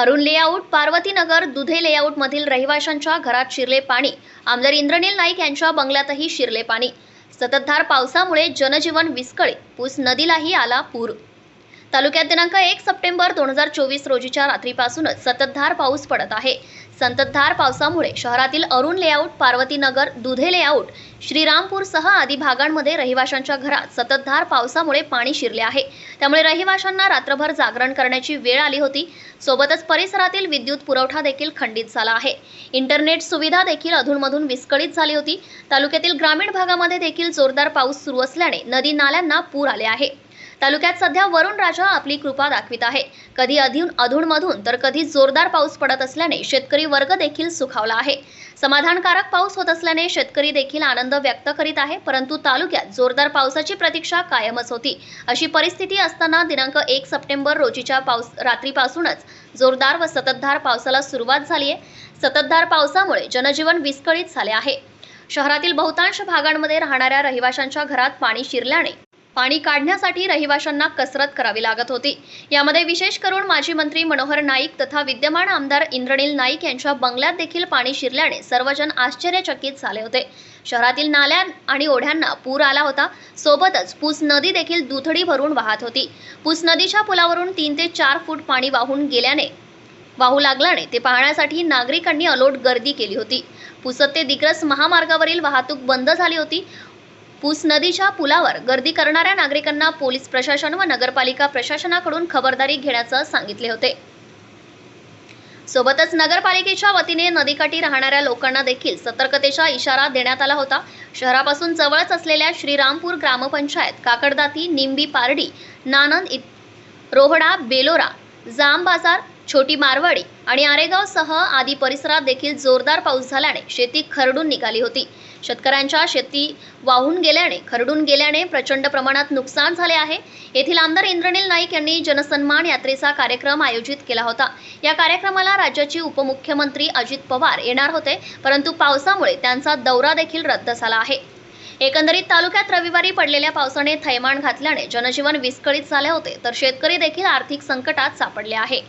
Arun layout Parvatinagar दुधे लेआउटमधील रहिवाशांच्या घरात शिरले पाणी. आमदार इंद्रनील नाईक यांच्या बंगल्यातही शिरले पाणी. सततधार पावसामुळे जनजीवन विस्कळे पूस नदीलाही आला पूर. तालुक्यात दिनांक एक सप्टेंबर दोन हजार चोवीस रोजीच्या रात्रीपासूनच सततधार पाऊस पडत आहे. संततधार पावसामुळे शहरातील अरुण लेआउट पार्वतीनगर दुधे लेआउट श्रीरामपूरसह आदी भागांमध्ये रहिवाशांच्या घरात सततधार पावसामुळे पाणी शिरले आहे. त्यामुळे रहिवाशांना रात्रभर जागरण करण्याची वेळ आली होती. सोबतच परिसरातील विद्युत पुरवठा देखील खंडित झाला आहे. इंटरनेट सुविधा देखील अधूनमधून विस्कळीत झाली होती. तालुक्यातील ग्रामीण भागामध्ये देखील जोरदार पाऊस सुरू असल्याने नदी नाल्यांना पूर आले आहे. तालुक्यात सध्या वरुण राजा आपली कृपा दाखवित आहे. कधी अधून अधूनमधून तर कधी जोरदार पाऊस पडत असल्याने शेतकरी वर्ग देखील सुखावला आहे. समाधानकारक पाऊस होत असल्याने शेतकरी देखील आनंद व्यक्त करीत आहे परंतु तालुक्यात जोरदार पावसाची प्रतीक्षा कायमच होती. अशी परिस्थिती असताना दिनांक एक सप्टेंबर रोजीच्या पाऊस रात्रीपासूनच जोरदार व सततधार पावसाला सुरुवात झाली आहे. सततधार पावसामुळे जनजीवन विस्कळीत झाले आहे. शहरातील बहुतांश भागांमध्ये राहणाऱ्या रहिवाशांच्या घरात पाणी शिरल्याने पाणी काढण्यासाठी रहिवाशांना कसरत करावी लागत होती. यामध्ये विशेष करून माजी मंत्री मनोहर नाईक तथा विद्यमान आमदार इंद्रनील नाईक यांच्या बंगल्यात देखील पाणी शिरल्याने सर्वजण आश्चर्यचकित झाले होते. शहरातील नाल्या आणि ओढ्यांना पूर आला होता. सोबतच पूस नदी देखील दुथडी भरून वाहत होती. पूस नदीच्या पुलावरून तीन ते चार फूट पाणी वाहून गेल्याने वाहू लागल्याने ते पाहण्यासाठी नागरिकांनी अलोट गर्दी केली होती. पुसत ते दिग्रस महामार्गावरील वाहतूक बंद झाली होती. पूस नदीच्या पुलावर गर्दी करणाऱ्या नागरिकांना पोलीस प्रशासन व नगरपालिका प्रशासनाकडून खबरदारी घेण्याचं सांगितले होते. सोबतच नगरपालिकेच्या वतीने नदीकाठी राहणाऱ्या लोकांना देखील सतर्कतेचा इशारा देण्यात आला होता. शहरापासून जवळच असलेल्या श्रीरामपूर ग्रामपंचायत काकडदाती निंबी पारडी नानंद इत रोहडा बेलोरा जाम बाजार छोटी मारवाडी आणि आरेगावसह आदी परिसरात देखील जोरदार पाऊस झाल्याने शेती खरडून निघाली होती. शेतकऱ्यांच्या शेती वाहून गेल्याने खरडून गेल्याने प्रचंड प्रमाणात नुकसान झाले आहे. येथील आमदार इंद्रनील नाईक यांनी जनसन्मान यात्रेचा कार्यक्रम आयोजित केला होता. या कार्यक्रमाला राज्याचे उपमुख्यमंत्री अजित पवार येणार होते परंतु पावसामुळे त्यांचा दौरा देखील रद्द झाला आहे. एकंदरीत तालुक्यात रविवारी पडलेल्या पावसाने थैमान घातल्याने जनजीवन विस्कळीत झाले होते तर शेतकरी देखील आर्थिक संकटात सापडले आहे.